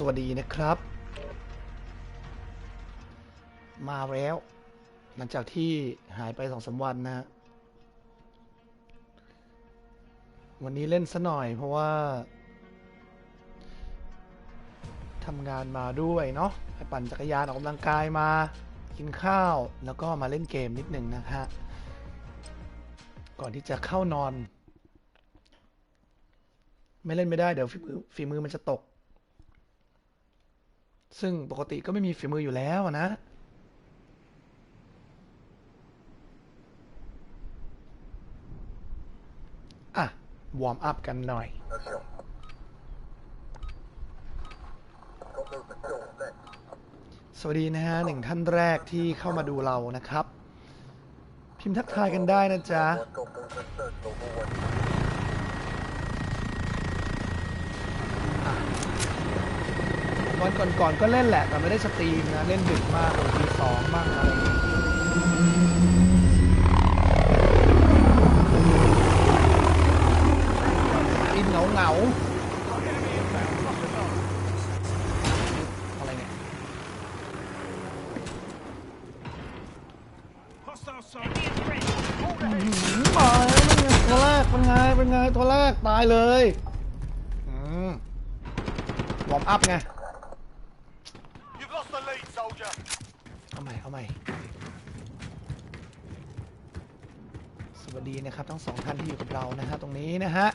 สวัสดีนะครับ มาแล้ว หลังจากที่หายไปสองสามวันนะฮะวันนี้เล่นซะหน่อยเพราะว่าทำงานมาด้วยเนาะไปปั่นจักรยานออกกำลังกายมากินข้าวแล้วก็มาเล่นเกมนิดหนึ่งนะฮะก่อนที่จะเข้านอน ไม่เล่นไม่ได้เดี๋ยวฝีมือมันจะตก ซึ่งปกติก็ไม่มีฝีมืออยู่แล้วนะ อะ วอร์มอัพกันหน่อย สวัสดีนะฮะหนึ่งท่านแรกที่เข้ามาดูเรานะครับ พิมพ์ทักทายกันได้นะจ๊ะ วันก่อนๆก็เล่นแหละ แต่ไม่ได้สตรีมนะ เล่นดึกมากบางทีสองบ้างอะไรอย่างเงี้ยอินเหงาเหงาอะไรเนี่ย Hostile sight. หืมตายแล้วเป็นไงตัวแรกเป็นไง เป็นไง ตัวแรกตายเลยอืมวอร์มอัพไง You've lost the lead, soldier. เอาใหม่ เอาใหม่ สวัสดีนะครับทั้งสองท่านที่อยู่กับเรานะฮะตรงนี้นะฮะ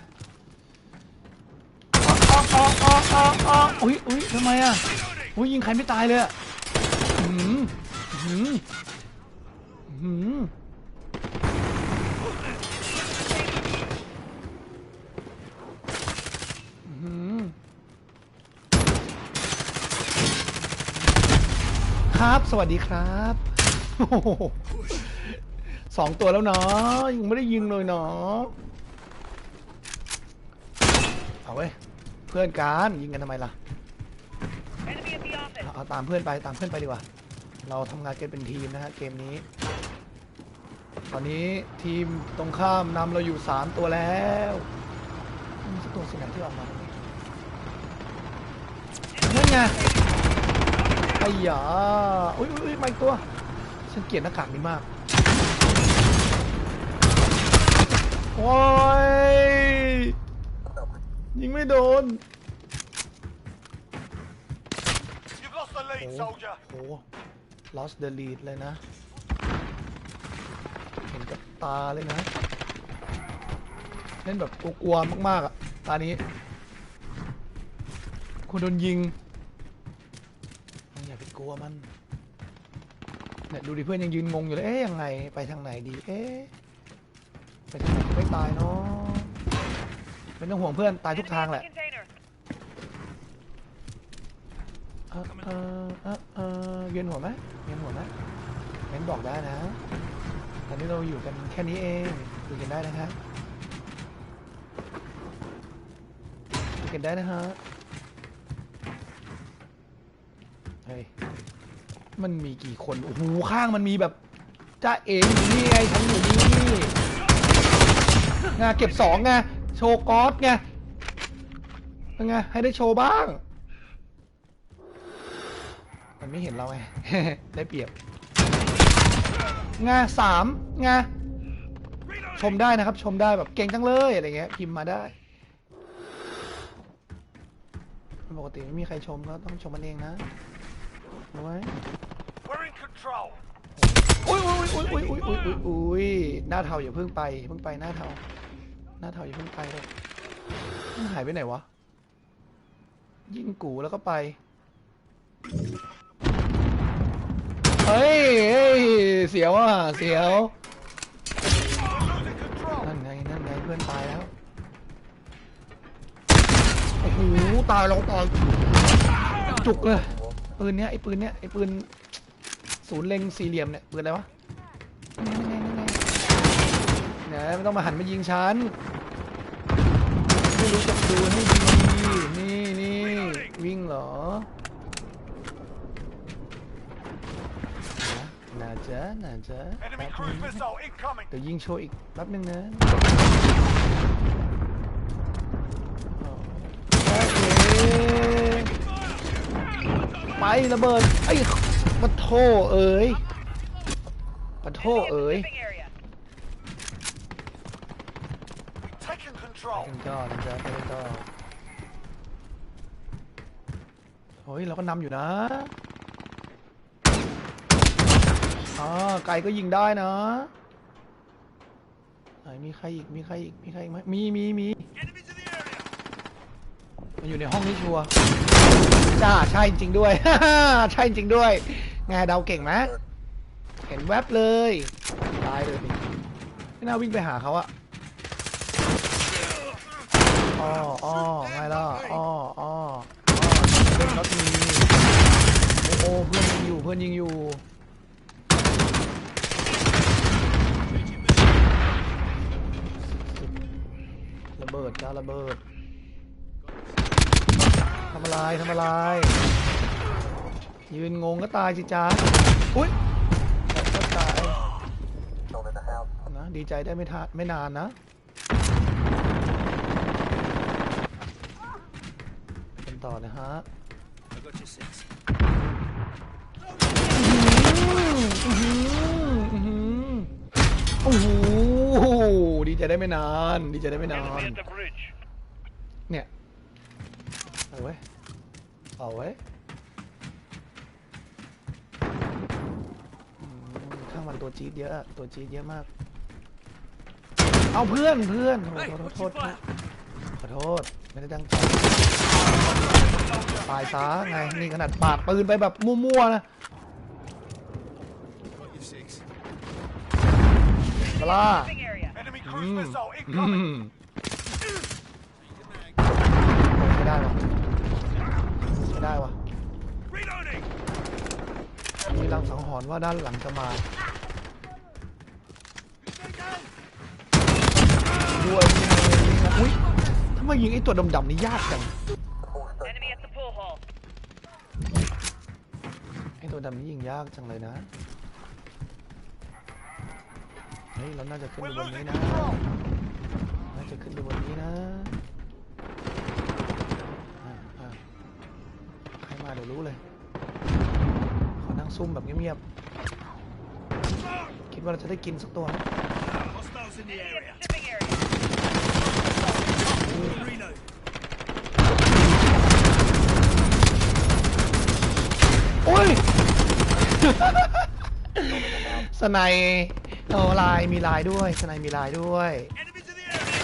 อ๋ออ๋ออ๋ออ๋ออ๋ออุ้ยอุ้ยทำไมอะอุ้ยยิงใครไม่ตายเลยอะหืมหืมหืมหืมครับ สวัสดีครับโอ้โหสองตัวแล้วเนาะยังไม่ได้ยิงเลยเนาะเอาเว้ยเพื่อนกันยิงกันทำไมล่ะ Enemy at the office. เอาเอาตามเพื่อนไปตามเพื่อนไปดีกว่า เราทำงานกันเป็นทีมนะฮะเกมนี้ ตอนนี้ทีมตรงข้ามนำเราอยู่สามตัวแล้วมีสักตัวสินะที่ออกมาตรงนี้นั่นไง ไอ้หยาอุ้ยอุ้ยอุ้ยมาอีกตัว ฉันเกลียดหน้ากากนี้มาก โอ้ย ยิงไม่โดน You've lost the lead, soldier. โอ้โห lost the lead เลยนะ เห็นกับตาเลยนะ เล่นแบบกลัวๆมากๆอะ ตานี้ คุณโดนยิงอย่าไปก ลัวมันเนี่ยดูดิเพื่อนยังยืนงงอยู่เลยเอ๊ยยังไงไปทางไหนดีเอ๊ะไปทางไหนไม่ตายเนาะไม่ต้องห่วงเพื่อนตายทุกทางแหละเออเออเออเออเวียนหัวไหมเวียนหัวไหมงั้นบอกได้นะตอนนี้เราอยู่กันแค่นี้เองคุยกันได้นะฮะคุยกันได้นะฮะ เฮ้ย มันมีกี่คน โอ้โห ข้างมันมีแบบจ้าเอ๋อยู่นี่ไงฉันอยู่นี่งาเก็บสองไง โชว์กอสไงเป็นไง ให้ได้โชว์บ้าง มันไม่เห็นเราไง ได้เปรียบ งาสามงาชมได้นะครับ ชมได้แบบเก่งจังเลยอะไรเงี้ย พิมพ์มาได้ ปกติไม่มีใครชมก็ต้องชมมันเองนะ ไว้อุ้ยอุ้ยอุ้ยอุ้ยอุ้ยอุ้ยอุ้ยหน้าเทาอย่าเพิ่งไปเพิ่งไปหน้าเทาหน้าเทาอย่าเพิ่งไปเลยหายไปไหนวะ ยิงกูแล้วก็ไปเฮ้ยเสียวอะเสียวนั่นไงนั่นไงเพื่อนตายแล้วโอ้โหตายแล้วตายจุกเลย ปืนเนี้ยไอ้ปืนเนี้ยไอ้ปืนศูนย์เล็งสี่เหลี่ยมเนี่ยปืนอะไรวะเนี่ยไม่ต้องมาหันมายิงฉันไม่รู้จะดูให้ดีนี่นี่วิ่งเหรอน่าจะน่าจะเดี๋ยวยิงโชว์อีกแป๊บนึงนะโอเค ไประเบิดไอ้ปะโทเอ๋ยปะโท Enemy at the เอ๋ย shipping area. Taking control. เป็นจอเป็นจอเป็นจอเฮ้ยเราก็นำอยู่นะอ่าไก่ก็ยิงได้นะไหนมีใครอีกมีใครอีกมีใครอีกไหมมีมีมี Enemies in the area. มันอยู่ในห้องนี้ชัวร์ จ้าใช่จริงด้วย ใช่จริงด้วยไงเดาเก่งไหมเห็นแวบเลยตายเลยไม่น่าวิ่งไปหาเขาอะอ้ออ้อไงล่ะอ้ออ้ออ้อเล่นรถมีโอ้โอ้เพื่อนยิงอยู่เพื่อนยิงอยู่ระเบิดจ้าระเบิด ทำอะไรทำอะไร ยืนงงก็ตายสิจ้าอุ้ยก็ตายนะดีใจได้ไม่ทาไม่นานนะเป็นต่อนะฮะโอ้โหดีใจได้ไม่นาน ดีใจได้ไม่นาน Enemy at the bridge. เนี่ย เอาไว้ย เอาไว้ยอืมข้างมันตัวจี๊ดเยอะอะตัวจี๊ดเยอะมาก เอาเพื่อนเพื่อนโอ้โหโทษโทษโทษขอโทษ ไม่ได้ตั้งใจตายซะไง นี่ขนาดปาดปืนไปแบบมั่วๆนะ Got your six. ปลา Shipping area. Enemy อื cruise ม missile อื incoming. มไม่ได้วะไม่ ได้วะมีรังสังหรณ์ว่าด้านหลังจะมา ด้วยนะอุ้ยทำไมยิงไอ้ตัวดำๆนี่ยากจัง ไอ้ตัวดำนี่ยิงยากจังเลยนะ เฮ้ย เราน่าจะขึ้นไปบนนี้นะ น่าจะขึ้นไปบนนี้นะ ซุ่มแบบเงียบๆ คิดว่าเราจะได้กินสักตัวนะ Hostiles in the Enemy area. at the shipping area. Reload. โอ้ย สไนยโอ้ลายมีลายด้วย สไนยมีลายด้วย Enemies in the area.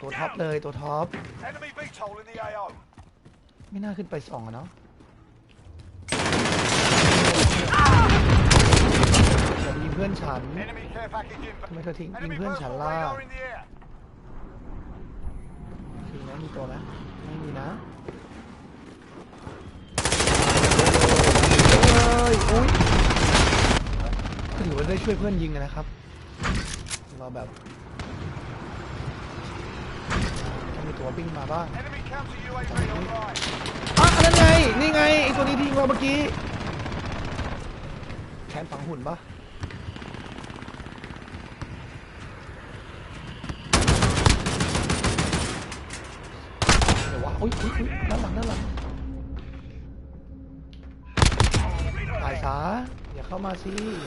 ตัว Target ท็อป down. เลยตัวท็อป Enemy VTOL in the AO. ไม่น่าขึ้นไปสองอะเนาะอย่าไปยิง เพื่อนฉัน Enemy care package in. ทำไมเธอทิ้งยิง Enemy เพื่อนฉัน personal ล่ะ radar in the air. คือนะมีตัวไหมไม่มีนะเอ้ยอุ้ยก็ถือว่าได้ช่วยเพื่อนยิงอะนะครับ เราแบบถ้ามีตัวปิ้งมาบ้าง Enemy counter UAV online. อะอันนั้นไง นี่ไงไอตัวนี้ที่ยิงเราเมื่อกี้แขนฝังหุ่นปะเดี๋ยววะอุ้ยอุ้ยอุ้ยด้านหลังด้านหลังตายซะอย่าเข้า มาสิอ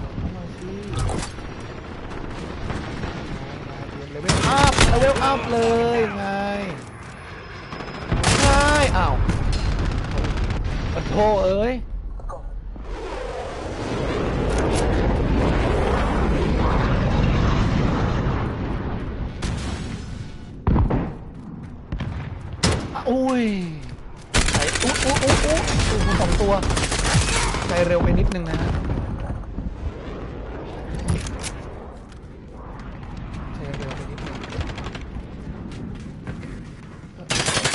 ย่าเข้ามาสิเลเวลอัพเลเวลอัพเลยไงใช่อ้าวปะโทเอ้ยอะอุ้ย ตัว ใจเร็วไปนิดนึงนะฮะใจเร็วไปนิดนึง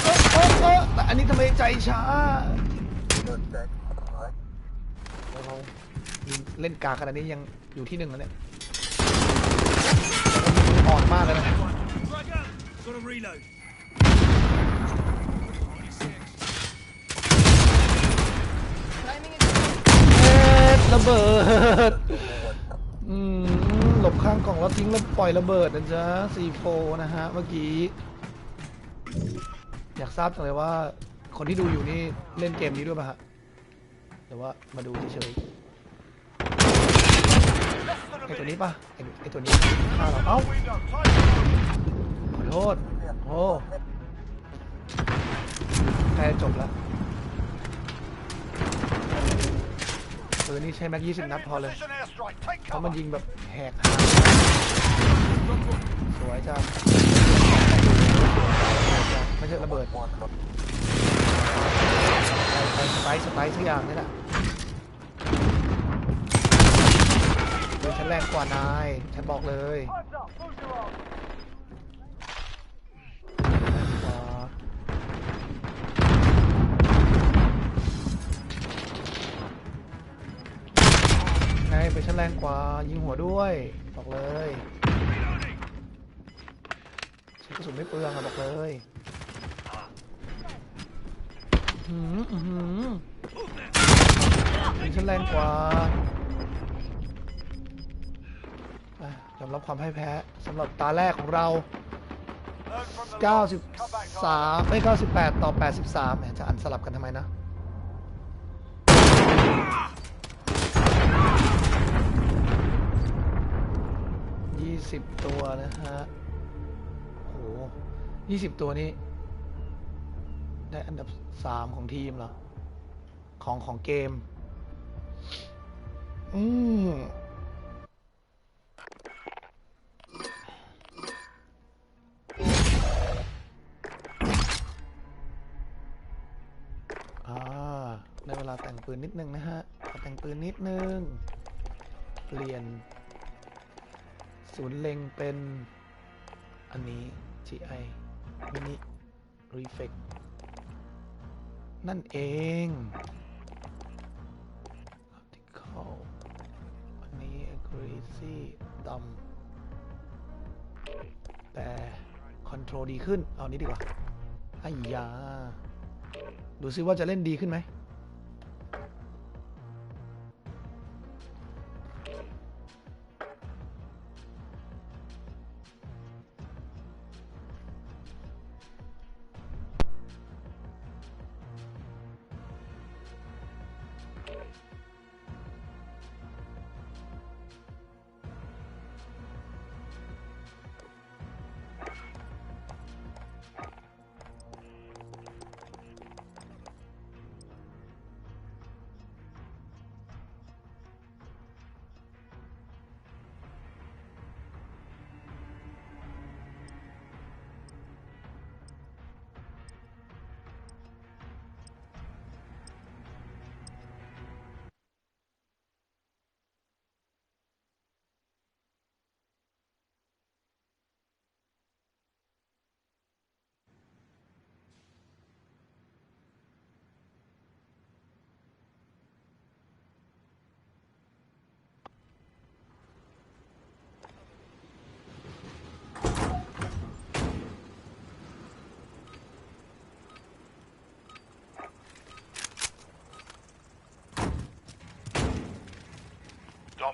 เออเออเออแต่อันนี้ทำไมใจช้าเรายิงเล่นกาขนาดนี้ยังอยู่ที่หนึ่งแล้วเนี่ยอ่อนมากเลยนะ ระเบิดอืมหลบข้างกล่องแล้วทิ้งแล้วปล่อยระเบิดนะจ๊ะ C4 นะฮะเมื่อกี้ อยากทราบจังเลยว่า คนที่ดูอยู่นี่เล่นเกมนี้ด้วยป่ะฮะหรือว่ามาดูเฉยๆไอตัวนี้ป่ะไอไอตัวนี้ฆ่าเราเอ้าขอโทษโอ้ใกล้จบแล้ว ปืนนี่ใช้แม็กยี่สิบนัดพอเลย เพราะมันยิงแบบแหกหางสวยจ้าไม่ใช่ระเบิดไปสไตล์สไตล์สักอย่างนี่แหละเดยฉันแรงกว่านาย ฉันบอกเลย ไงไปฉันแรงกว่า ยิงหัวด้วยบอกเลยใช้กระสุนไม่เปลืองอะบอกเลยหืมอื้อหือยิงฉันแรงกว่าอยอมรับความพ่ายแพ้สำหรับตาแรกของเรา 93ไม่98 ต่อ 83แหมจะอันสลับกันทำไมนะ 20ตัวนะฮะโห20ตัวนี้ ได้อันดับ3ของทีมเหรอ ของของเกม อืมอ่าได้เวลาแต่งปืนนิดนึงนะฮะ แต่งปืนนิดนึง เปลี่ยน ศูนย์เล็งเป็นอันนี้ GI Mini Reflex นั่นเอง Optical อันนี้ Accuracy ต่ำแต่ Control ดีขึ้น เอานี้ดีกว่าไอ้ยา ดูซิว่าจะเล่นดีขึ้นไหม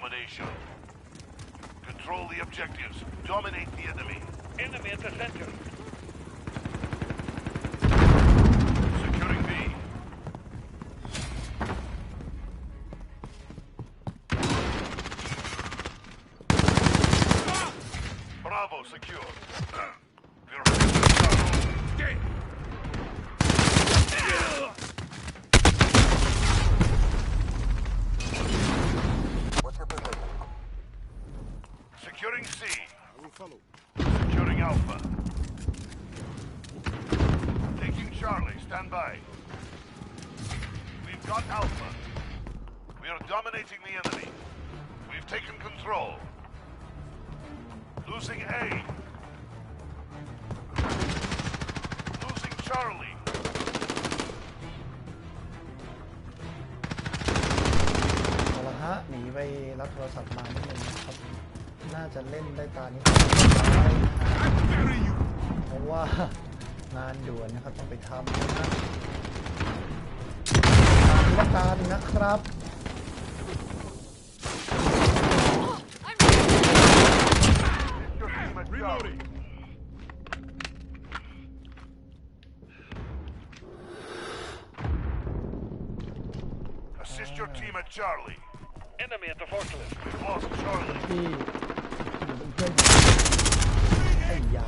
Domination. Control the objectives. Dominate the enemy. Enemy at the center. Securing B. Bravo secure. We're heading to Bravo. Get. Securing C. I will follow. Securing Alpha. Taking Charlie, stand by. We've got Alpha. We are dominating the enemy. We've taken control. Losing A. Losing Charlie. เอาละฮะ หนีไปรับโทรศัพท์มานิดนึงนะครับ น่าจะเล่นได้ตานี้เพราะว่า งานด่วนนะครับต้องไปทำนะครับตามการนะครับที่เป็นเพื่อนไอ้ยา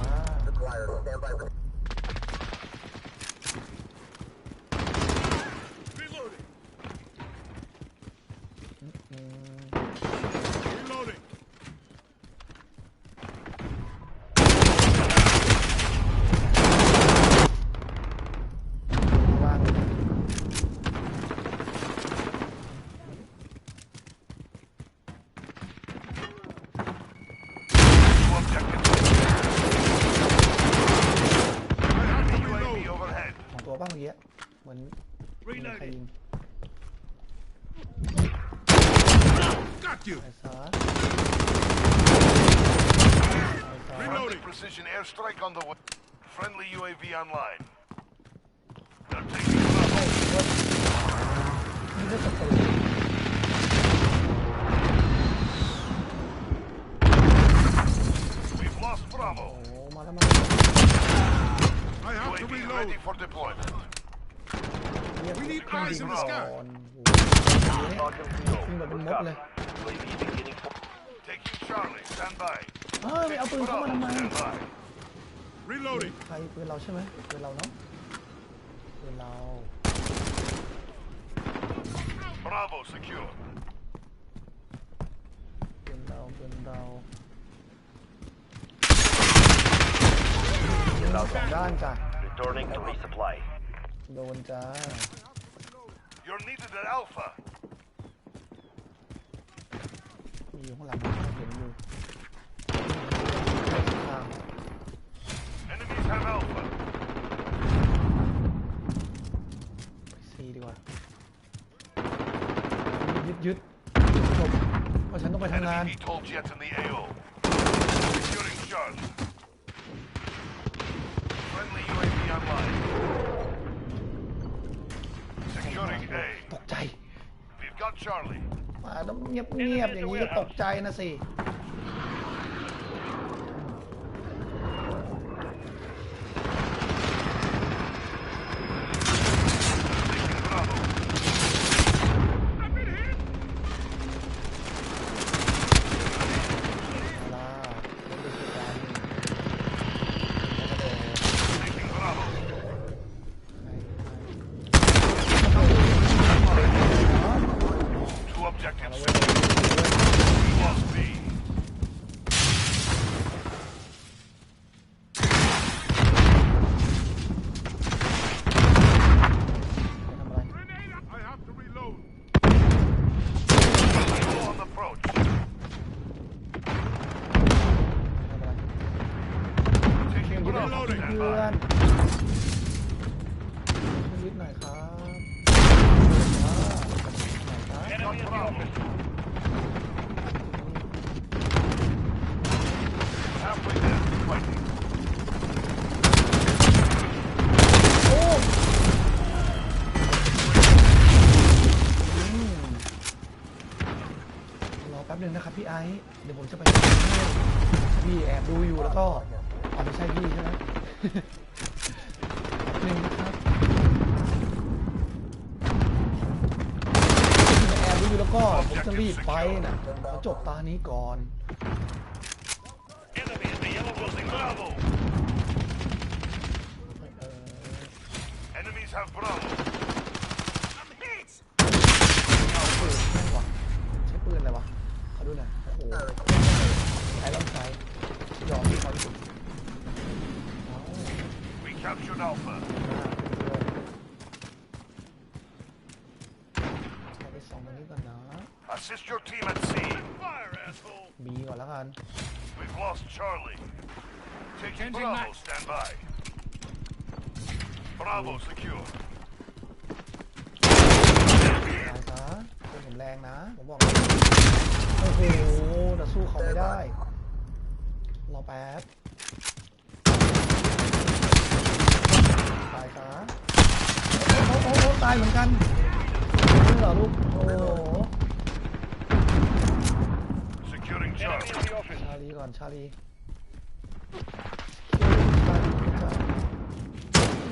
กี้เหมือนมีใครยิง Got you. ไอ้ซาไอ้ซา Friendly precision airstrike on the way. Friendly UAV online. They're taking Bravo. นี่ก็จะเปิด We've lost โอ้ Bravo. มาแล้วมาแล้ว I have UAV ready for deployment. เรียก We need เครื่อง eyes บิน in the ก่ sky อนโอ้โหขึ้นแบบเป็นมดเลย Taking Charlie. Stand by. เฮ้ยไม่เอาปืนเข้ามาทำไม Stand by. Reloading. ใครปืนเราใช่ไหมปืนเราเนาะปืนเรา Bravo secure. ปืนเราปืนเราปืนเราสองด้านจ้ะ Returning to resupply. โดนจ้า You're needed at Alpha. มีอยู่ข้างหลังเห็นอยู่ข้าง Enemies have Alpha. ไปซีดีกว่า ยึดยึดจบเพราะฉันต้องไปทำงาน Enemy VTOL jet in the AO. Securing Charlie. Friendly UAV online. Securing A. ตกใจ We've got Charlie. มาต้องเงียบเงียบอย่างนี้ก็ตกใจนะสิ Taking Bravo. ลาเล่นด้วยกันแล้วก็โดน Taking Bravo. ไป Two objectives. We lost B. ทำอะไร I have to reload. Eagle on approach. ทำอะไร Taking Bravo. เพื่ Stand อน by. นิดหน่อยครับอ่าหน่อยครับ Got Bravo. Halfway there. Fighting. โอ้อืมรอแป๊บหนึ่งนะครับพี่ไอซ์ เดี๋ยวผมจะไปพี่แอบดูอยู่แล้วก็อ๋อไม่ใช่พี่ใช่ไหมแป๊บหนึ่งนะครับแอบดูอยู่แล้วก็ผมจะรีบไปนะขอจบตานี้ก่อน Enemy in the yellow building. Bravo. เออ หน่อยโอ้โหไอ้ลำไส้ยอมที่เขาที่สุดเอา We captured Alpha. ใช้ไปสองตัวนี้ก่อนนะ Assist your team at C. Fire, asshole. บีก่อนแล้วกัน We've lost Charlie. Taking Changing Bravo. max. Stand by. Bravo secure. ตายซะเป็นผมแรงนะ ผมบอกเลยโอ้โห แต่สู้เขาไม่ได้รอแป๊บตายซะโอ้โหโอ้โหตายเหมือนกันนี่เหรอลูกโอ้โห Securing Charlie. Enemy in the office. ชาลีก่อนชาลี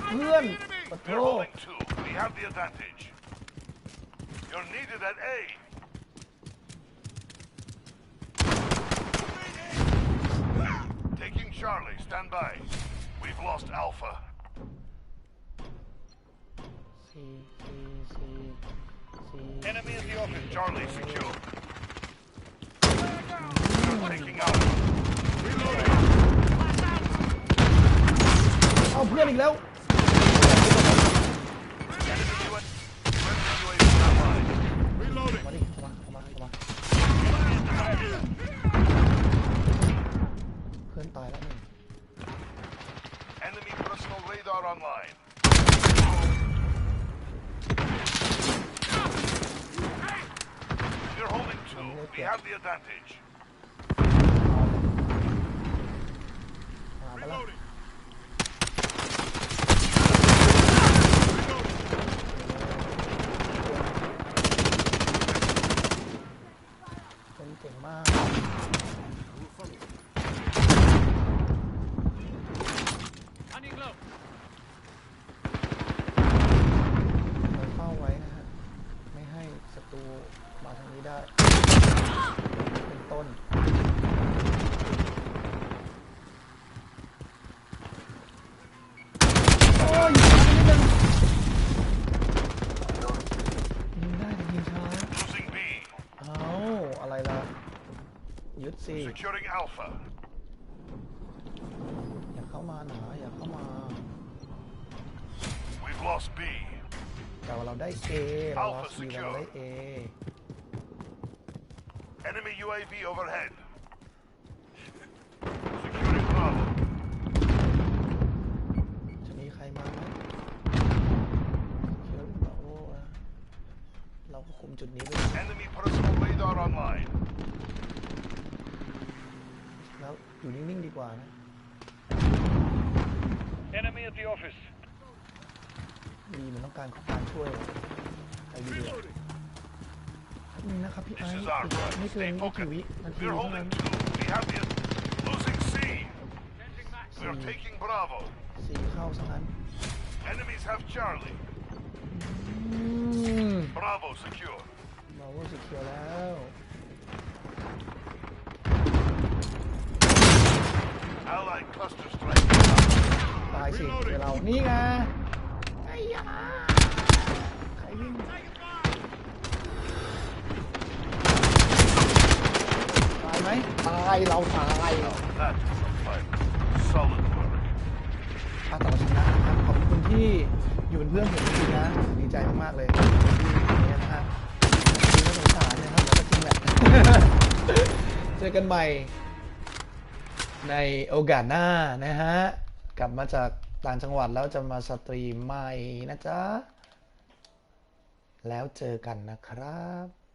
เพื่อนปะโท We're holding two. We have the advantage. You're needed at A. Charlie, stand by. We've lost Alpha. สี่สี่สี่สี่ Enemy at the office. Charlie secure. Taking out. เอาเตายแล้วหนึ่ง Enemy personal radar online. We're holding two. We have the advantage. มาไปแล้ว Reloading. Securing Alpha. อย่าเข้ามาหนาอย่าเข้ามา We've lost B. แต่ว่าเราได้ A เรา Alpha ซีเรา secure ได้ A Enemy UAV overhead. Securing Bravo. จะมีใครมาไหมเชื่อเราเราก็คุมจุดนี้ด้วย Enemy personal radar online. แล้วอยู่นิ่งๆดีกว่านะ Enemy at the office. ดีมันต้องการการช่วยไอ้ดีเดียวนี่นะครับพี่ไอ้ This is our อีก run. ไม่เกิน Stay ไม่กี่ focused. วินาที We're เท่านั้น holding two. We have the losing C. We're taking Bravo. สีเข้าซะงั้น Enemies have Charlie. อืม Bravo secure. เราก็สิเขียวแล้ว ตายสิเดี๋ยวเรา นี่ไงไอ้ยาใครวิ่งตายไหมตาย เราตาย That was a fight. Solid work. ถ้าต่อชนะนะครับ ขอบคุณที่อยู่เป็นเพื่อนผมจริงๆนะดีใจมากๆเลยที่อย่างเงี้ยนะฮะจริงๆก็สงสารนะครับแต่ก็จริงแหละ เจอกันใหม่ ในโอกาสหน้านะฮะ กลับมาจากต่างจังหวัดแล้วจะมาสตรีมใหม่นะจ๊ะ แล้วเจอกันนะครับ